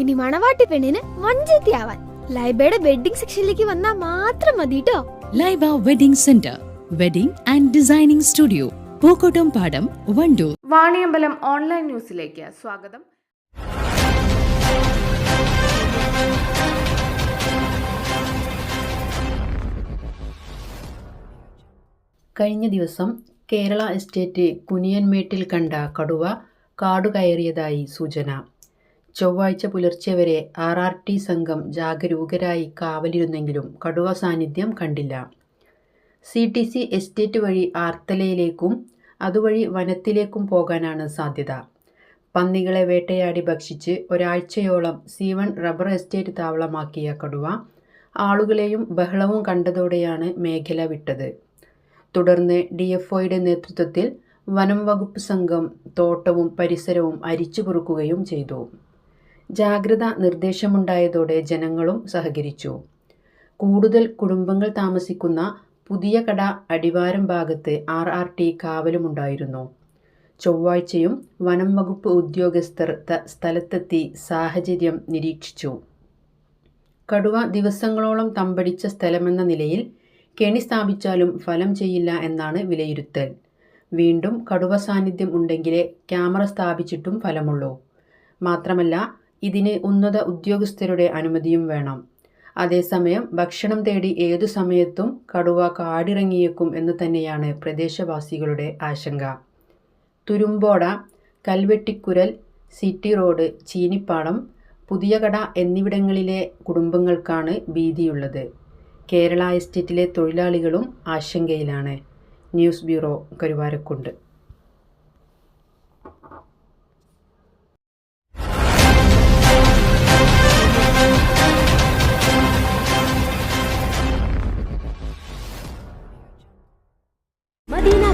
ഇനി മണവാട്ടി പെണ്ണിന് മഞ്ചേത്തിയാവാൻ ലൈബയുടെ വെഡിങ് സെക്ഷനിലേക്ക് വന്നാൽ മാത്രം മതി കേട്ടോ Laiba wedding centre wedding and designing studio Pookkottumpadam Wandoor. Vaniyambalam online ന്യൂസിലേക്ക് സ്വാഗതം. കഴിഞ്ഞ ദിവസം കേരള എസ്റ്റേറ്റ് കുനിയൻമേട്ടിൽ കണ്ട കടുവ കാടുകയറിയതായി സൂചന. ചൊവ്വാഴ്ച പുലർച്ചെ വരെ ആർ ആർ ടി സംഘം ജാഗരൂകരായി കാവലിരുന്നെങ്കിലും കടുവ സാന്നിധ്യം കണ്ടില്ല. സി ടി സി എസ്റ്റേറ്റ് വഴി ആർത്തലയിലേക്കും അതുവഴി വനത്തിലേക്കും പോകാനാണ് സാധ്യത. പന്നികളെ വേട്ടയാടി ഭക്ഷിച്ച് ഒരാഴ്ചയോളം സീവൺ റബ്ബർ എസ്റ്റേറ്റ് താവളമാക്കിയ കടുവ ആളുകളെയും ബഹളവും കണ്ടതോടെയാണ് മേഖല വിട്ടത്. തുടർന്ന് ഡി എഫ് ഒയുടെ നേതൃത്വത്തിൽ വനം വകുപ്പ് സംഘം തോട്ടവും പരിസരവും അരിച്ചു കുറുക്കുകയും ചെയ്തു. ജാഗ്രത നിർദ്ദേശമുണ്ടായതോടെ ജനങ്ങളും സഹകരിച്ചു. കൂടുതൽ കുടുംബങ്ങൾ താമസിക്കുന്ന പുതിയ കട അടിവാരം ഭാഗത്ത് ആർ ആർ ടി കാവലുമുണ്ടായിരുന്നു. ചൊവ്വാഴ്ചയും വനം വകുപ്പ് ഉദ്യോഗസ്ഥർ സ്ഥലത്തെത്തി സാഹചര്യം നിരീക്ഷിച്ചു. കടുവ ദിവസങ്ങളോളം തമ്പടിച്ച സ്ഥലമെന്ന നിലയിൽ കെണി സ്ഥാപിച്ചാലും ഫലം ചെയ്യില്ല എന്നാണ് വിലയിരുത്തൽ. വീണ്ടും കടുവ സാന്നിധ്യം ഉണ്ടെങ്കിലേ ക്യാമറ സ്ഥാപിച്ചിട്ടും ഫലമുള്ളൂ. മാത്രമല്ല ഇതിന് ഉന്നത ഉദ്യോഗസ്ഥരുടെ അനുമതിയും വേണം. അതേസമയം ഭക്ഷണം തേടി ഏതു സമയത്തും കടുവ കാടിറങ്ങിയേക്കും എന്ന് തന്നെയാണ് പ്രദേശവാസികളുടെ ആശങ്ക. തുരുമ്പോട കൽവെട്ടിക്കുരൽ സിറ്റി റോഡ് ചീനിപ്പാടം പുതിയകട എന്നിവിടങ്ങളിലെ കുടുംബങ്ങൾക്കാണ് ഭീതിയുള്ളത്. കേരള എസ്റ്റേറ്റിലെ തൊഴിലാളികളും ആശങ്കയിലാണ്. News bureau Karuvarakundu.